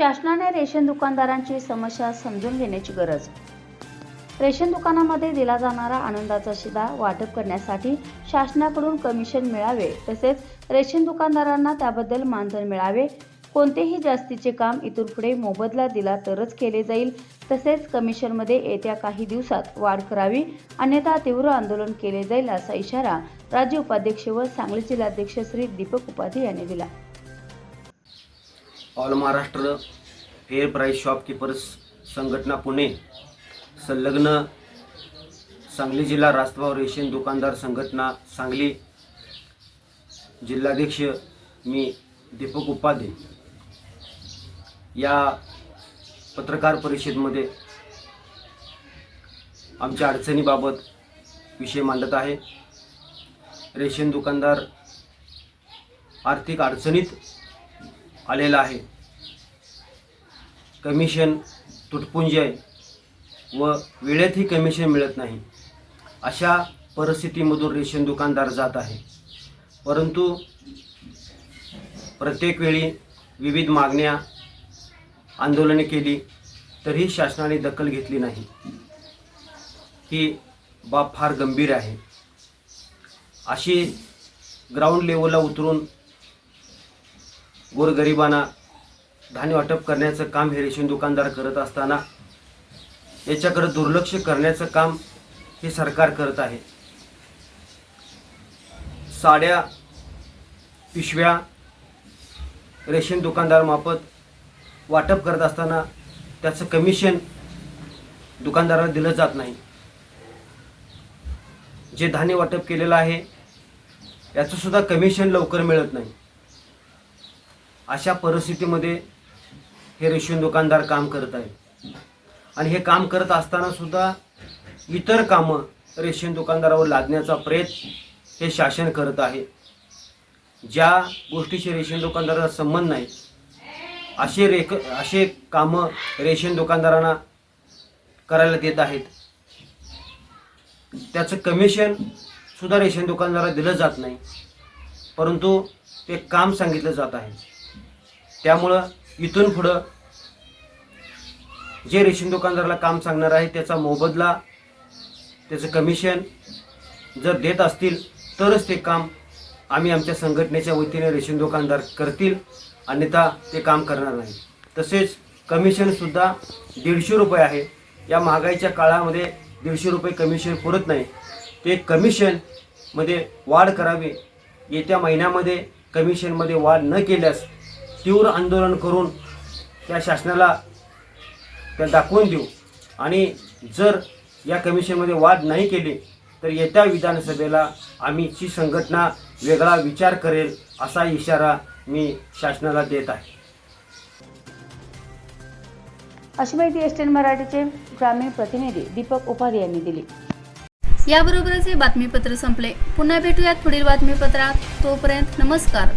शासनाने रेशन दुकानदारांची समस्या समजून घेण्याची गरज. रेशन दुकानामध्ये दिला जाणारा आनंदाचा शिदा वाटप करण्यासाठी शासनाकडून कमिशन मिळावे तसेच रेशन दुकानदारांना त्याबद्दल मानधन मिळावे. कोणतेही जास्तीचे काम इथून पुढे मोबदला दिला तरच केले जाईल. तसेच कमिशनमध्ये येत्या काही दिवसात वाढ करावी. अन्यथा तीव्र आंदोलन केले जाईल असा इशारा राज्य उपाध्यक्ष व सांगली जिल्हाध्यक्ष श्री दीपक उपाध्ये यांनी दिला. All Maharashtra fair price shopkeepers संघटना पुणे संलग्न सांगली जिल्हा रास्तभाव रेशन दुकानदार संघटना सांगली जिल्हाध्यक्ष मी दीपक उपाध्ये. या पत्रकार परिषदेमध्ये आमच्या अडचणीबाबत विषय मांडत आहे. रेशन दुकानदार आर्थिक अडचणीत आलेला आहे. कमिशन तुटपुंजी आहे व वेळेतही कमिशन मिळत नाही. अशा परिस्थितीमधून रेशन दुकानदार जात आहे. परंतु प्रत्येक वेळी विविध मागण्या आंदोलने केली तरीही शासनाने दखल घेतली नाही. ही बाब फार गंभीर आहे. अशी ग्राउंड लेवलला उतरून गोरगरिबांना धान्य वाटप करण्याचं काम हे रेशन दुकानदार करत असताना याच्याकडे दुर्लक्ष करण्याचं काम हे सरकार करत आहे. साड्या पिशव्या रेशन दुकानदारामार्फत वाटप करत असताना त्याचं कमिशन दुकानदाराला दिलं जात नाही. जे धान्य वाटप केलेलं आहे याचंसुद्धा कमिशन लवकर मिळत नाही. अशा परिस्थितीमध्ये हे रेशन दुकानदार काम करत आहेत. आणि हे काम करत असताना सुद्धा इतर कामं रेशन दुकानदारावर लादण्याचा प्रयत्न हे शासन करत आहे. ज्या गोष्टीशी रेशन दुकानदाराला संबंध नाही असे रेक असे कामं रेशन दुकानदारांना करायला देत आहेत. त्याचं कमिशन सुद्धा रेशन दुकानदाराला दिलं जात नाही परंतु ते काम सांगितलं जात आहे. त्यामुळं इथून पुढं जे रेशन दुकानदाराला काम सांगणार आहे त्याचा मोबदला त्याचं कमिशन जर देत असतील तरच ते काम आम्ही आमच्या संघटनेच्या वतीने रेशन दुकानदार करतील. अन्यथा ते काम करणार नाही. तसेच कमिशनसुद्धा दीडशे रुपये आहे. या महागाईच्या काळामध्ये दीडशे रुपये कमिशन पुरत नाही. ते कमिशनमध्ये वाढ करावी. येत्या महिन्यामध्ये कमिशनमध्ये वाढ न केल्यास तीव्र आंदोलन करून त्या शासनाला त्या दाखवून देऊ. आणि जर या कमिशनमध्ये वाढ नाही केली तर येत्या विधानसभेला आम्हीची संघटना वेगळा विचार करेल असा इशारा मी शासनाला देत आहे. अशी माहिती एस मराठीचे ग्रामीण प्रतिनिधी दीपक उपाध्ये यांनी दिली. याबरोबरच हे बातमीपत्र संपले. पुन्हा भेटूयात पुढील बातमीपत्रात. तोपर्यंत नमस्कार.